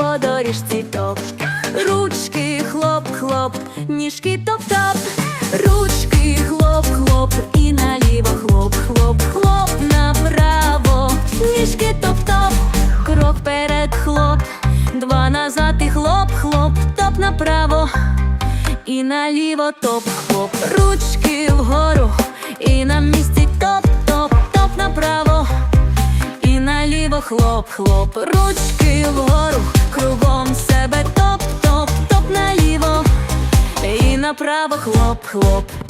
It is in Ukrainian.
доріжці топ. Ручки хлоп, хлоп, ніжки топ-топ. Ручки хлоп, хлоп, і наліво хлоп, хлоп, хлоп, направо. Ніжки топ-топ, крок перед хлоп, два назад і хлоп, хлоп, топ направо. І наліво топ, хлоп, ручки вгору, і на місці топ, топ, направо. І наліво хлоп, хлоп, ручки вгору, направо хлоп, хлоп.